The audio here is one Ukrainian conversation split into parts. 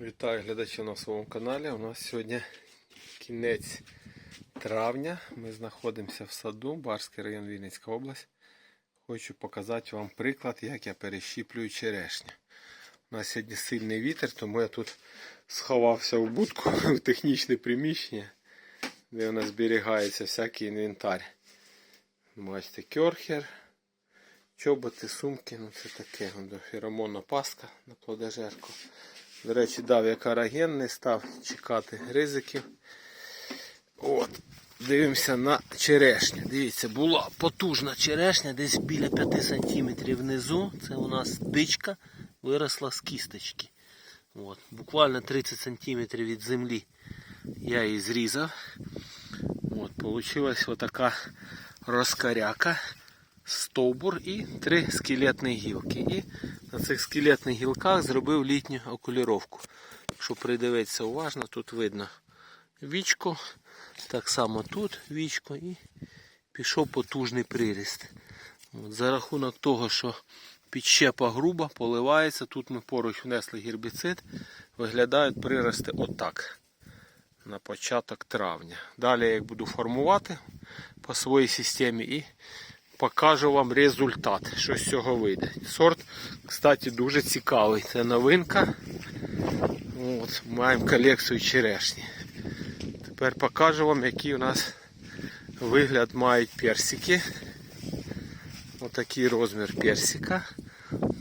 Вітаю глядачів на своєму каналі. У нас сьогодні кінець травня. Ми знаходимося в саду, Барський район Вінницька область. Хочу показати вам приклад, як я перещіплюю черешню. У нас сьогодні сильний вітер, тому я тут сховався в будку в технічне приміщення, де у нас зберігається всякий інвентар. Бачите, кьорхер, чоботи, сумки, ну це таке. Феромонна паска на плодежерку. До речі, дав я караген, не став чекати ризиків. От, Дивимося на черешню. Дивіться, була потужна черешня, десь біля 5 см внизу. Це у нас дичка виросла з кісточки. От, Буквально 30 см від землі я її зрізав. От, Получилась отака розкаряка, стовбур і три скелетні гілки. І на цих скелетних гілках зробив літню окуліровку. Якщо придивитися уважно, тут видно вічко, так само тут вічко і пішов потужний приріст. От, за рахунок того, що підщепа груба, поливається, тут ми поруч внесли гербіцид, виглядають прирости отак. На початок травня. Далі я їх буду формувати по своїй системі і покажу вам результат, що з цього вийде. Сорт, кстати, дуже цікавий. Це новинка. От, Маємо колекцію черешні. Тепер покажу вам, який у нас вигляд мають персики. Отакий розмір персика.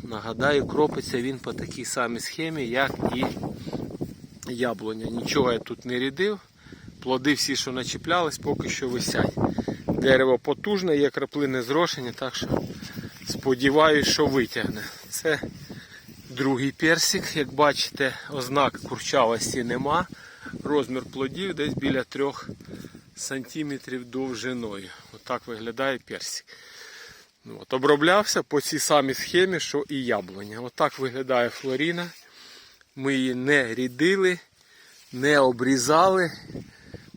Нагадаю, кропиться він по такій самій схемі, як і яблуня. Нічого я тут не рядив. Плоди всі, що начіплялись, поки що висять. Дерево потужне, є краплини зрошення, так що сподіваюся, що витягне. Це другий персик, як бачите, ознак курчавості нема. Розмір плодів десь біля 3 см довжиною. Отак виглядає персик. Ну, От, Оброблявся по цій самій схемі, що і яблуня. Отак виглядає флоріна. Ми її не рідили, не обрізали.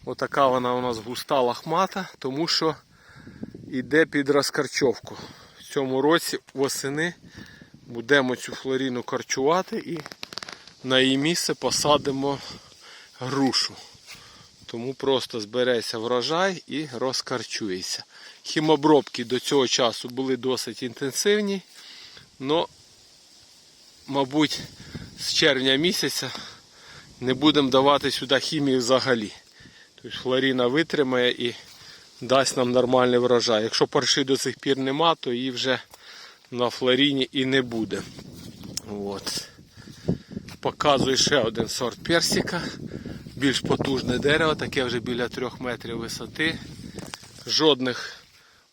Отака вона у нас густа лахмата, тому що йде під розкарчовку. В цьому році восени будемо цю флоріну карчувати і на її місце посадимо грушу. Тому просто збереться врожай і розкарчується. Хімобробки до цього часу були досить інтенсивні, але, мабуть, з червня місяця не будемо давати сюди хімії взагалі. Тобто флоріна витримає і дасть нам нормальний врожай. Якщо парши до цих пір нема, то її вже на флоріні і не буде. От. Показую ще один сорт персика. Більш потужне дерево, таке вже біля 3 метрів висоти. Жодних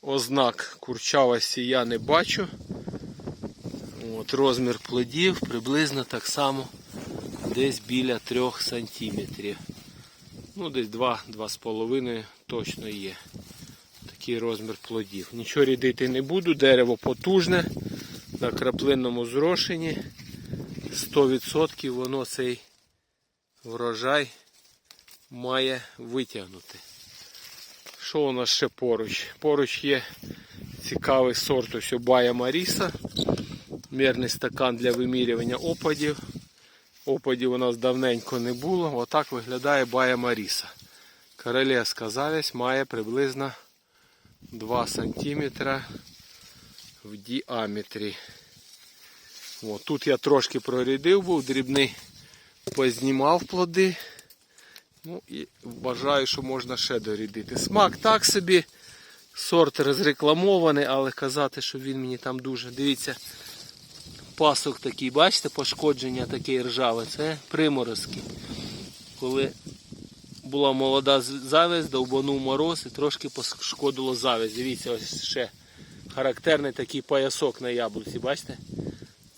ознак курчавості я не бачу. От, Розмір плодів приблизно так само десь біля 3 сантиметрів. Ну, десь 2-2,5 точно є. Такий розмір плодів. Нічого рідити не буду, дерево потужне, на краплинному зрошенні. 100% воно цей врожай має витягнути. Що у нас ще поруч? Поруч є цікавий сорт ось Бая Маріса. Мірний стакан для вимірювання опадів. Опадів у нас давненько не було. Отак виглядає Бая Маріса. Королевська завість має приблизно 2 см в діаметрі. О, тут я трошки прорядив, був дрібний, познімав плоди. Ну і вважаю, що можна ще дорядити. Смак так собі. Сорт розрекламований, але казати, що він мені там дуже. Дивіться, пасок такий, бачите, пошкодження таке ржаве. Це приморозки. Коли була молода завязь, довбанув мороз і трошки пошкодило завязь. Дивіться, ось ще характерний такий поясок на яблуці, бачите?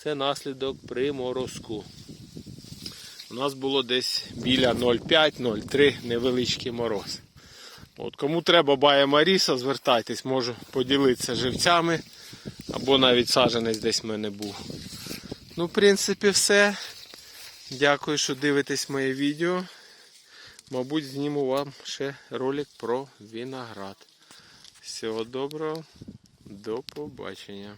Це наслідок приморозку. У нас було десь біля 0,5-0,3 невеличкий мороз. От Кому треба бая Маріса, звертайтесь, можу поділитися живцями. Або навіть саженець десь в мене був. Ну, в принципі, все. Дякую, що дивитесь моє відео. Мабуть, зніму вам ще ролик про виноград. Всього доброго, до побачення.